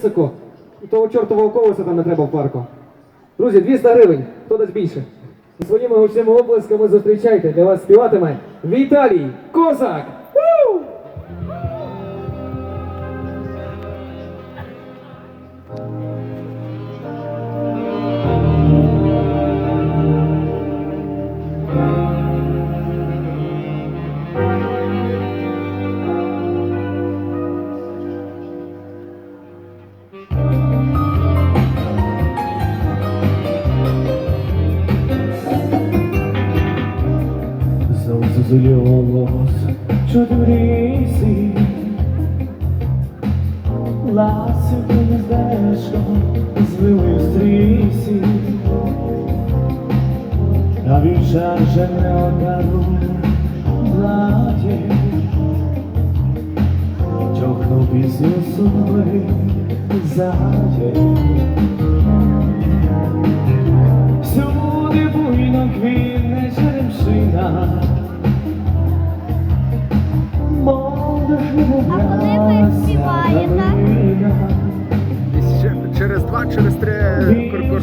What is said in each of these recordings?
високо. Того чортового колеса там не треба в парку. Друзі, 200 гривень. Хто дасть більше? Своїми гучними оплесками зустрічайте. Для вас співатиме Віталій Козак. Зозульовос чудурісі, ласівки гнездечко звили в стрісі, а він же не одару платі, тьохнув пісню суми задє.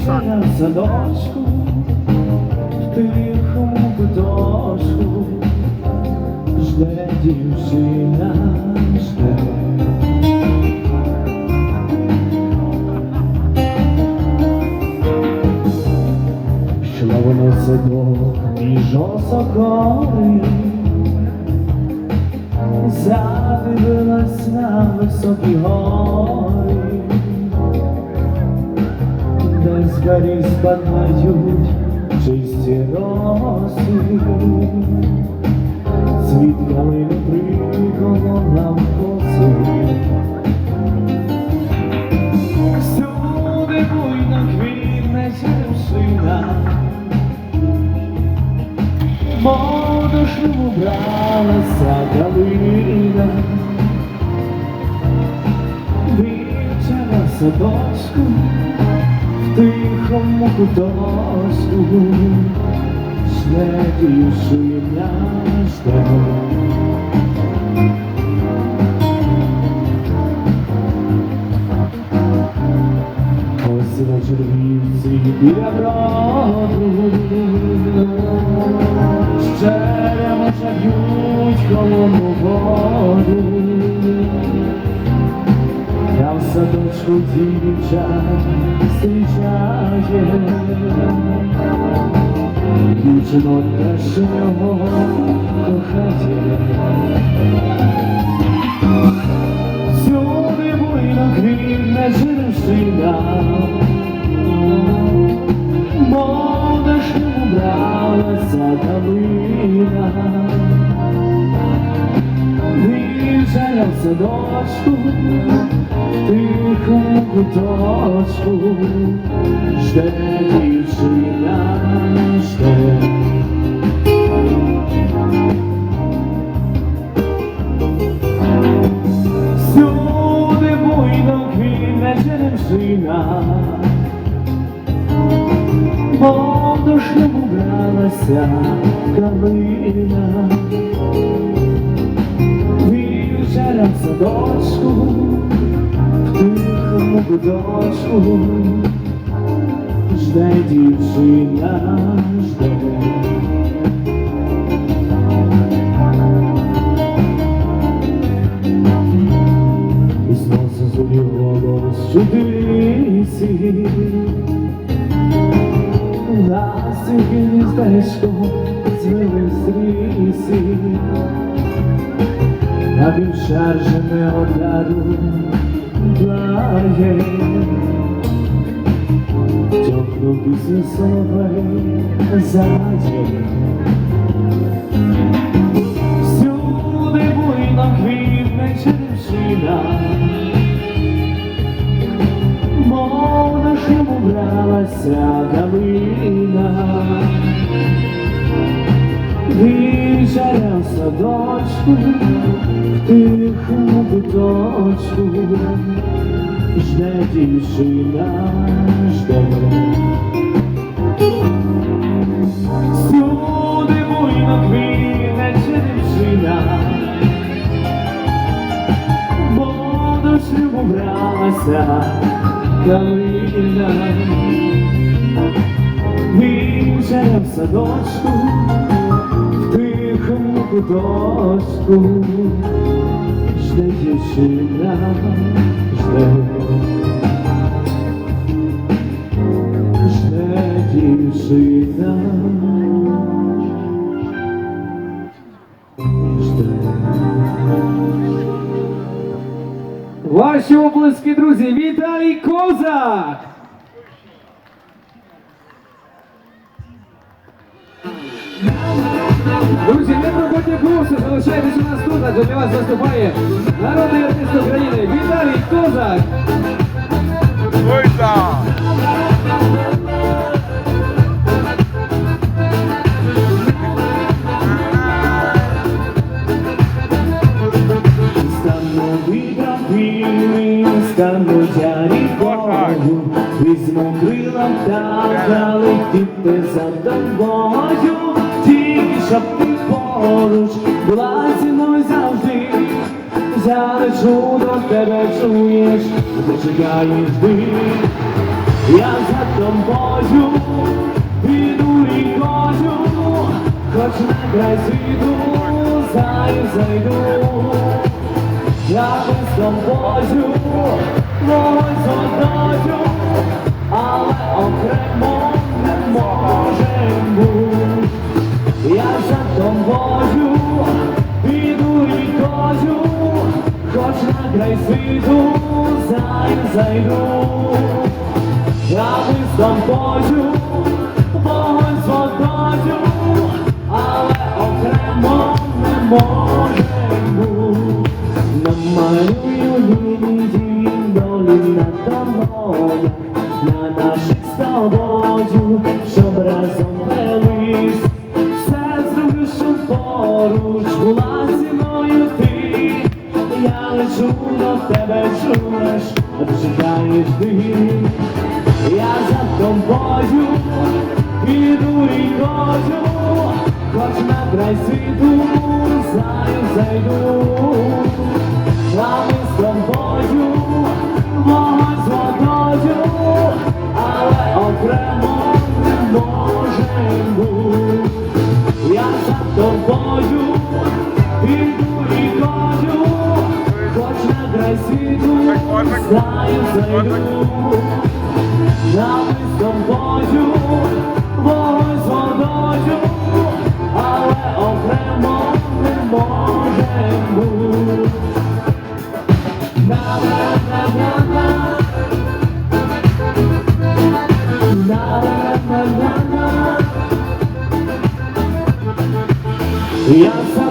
В садочку, в тихому куточку, жде дівчина, жде. Йшла вона садок між осокори, задивилась на високі гори, де з горі спадають чисті роси, цвіт калини приколо нам коси. Всюди буйно квітне черемшина, мов до шлюбу бралася калина, дівчина садочку, тихому куточку, жде дівчина, жде. Ось на червівці біля броду, Щерема б'ють холодну воду. Я в садочку дівчат Дівчино кращого кохає. Всюди буйно квітне жиршина, мов дощу бралася калина. Вівчаря в садочку, в куточку, жде дівчина, бралася калина. Вівчаря в садочку, в тихому куточку, жде дівчина, жде. І знов зазулів голос чудисі, гніздечко звели стрісі, а він шарже не одару плає, Тьохну пісню соловей задє. Всюди буйно квітне черемшина, мов на шуму бралася Вічаря в садочку, в тихому куточку, жде дівчина, жде. Всюди буйно квітне черемшина, бо до шлюбу убралася калина. Вічеря в садочку, тихому куточку, жде дівчина, жде. Жде дівчина. Жде. Ваші оплески, друзі, Віталій Козак! Друзі, не проходьте курси, залишайтесь у нас тут, адже для вас виступає народний артист України Віталій Козак! Ой, да! Стану відомий, стану я рікою, візьму крила та летіти за тобою, тільки щоб ти поруч була зі мною завжди. Я лечу до тебе, чуєш, ти чекаєш ти, я за тобою, піду рікою, хоч на край світу, зайду. Я без тобою, зайду. Я без тобою, вогонь з водою, але окремо не можем бути. Намалюю лінії долі над тобою, на наших з тобою, щоб разом велись. Все зроблю, поруч була зі мною ти. Я лечу до тебе, чуєш, чекаєш ти. Я за тобою піду рікою, хоч на край світу знаю зайду. Зайду. А з тобою, вогонь з водою, але окремо не можем бути. Я за